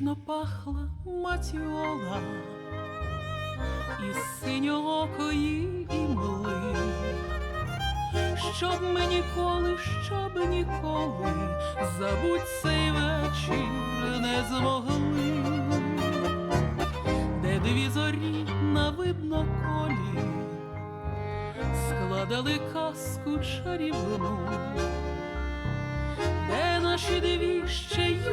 ніжно пахла матіола із синьоокої імли, щоб ми ніколи, щоб ніколи забудь цей вечір не змогли, де дві зорі на видно складали казку чарівну. Де наші дві ще юні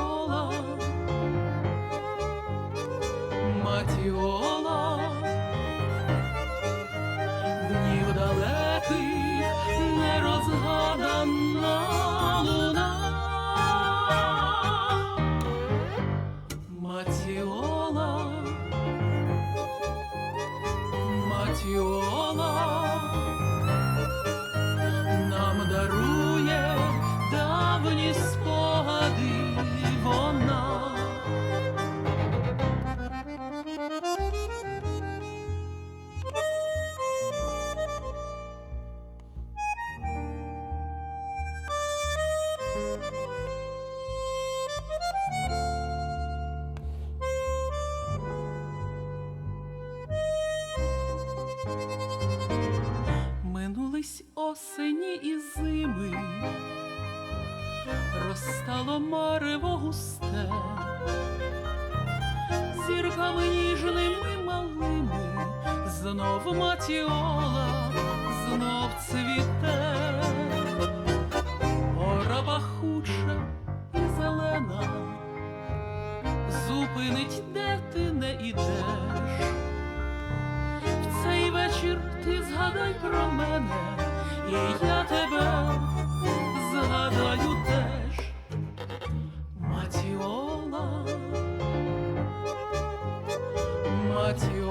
Матіола, Матіола, Минулись осені і зими, розстало марево густе, зірками ніжними малими, знов матіола, знов цвіте, пора пахуча і зелена, зупинить, де ти не ідеш вечір ти згадай про мене, і я тебе згадаю теж. Матіола, Матіола,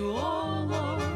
you all are.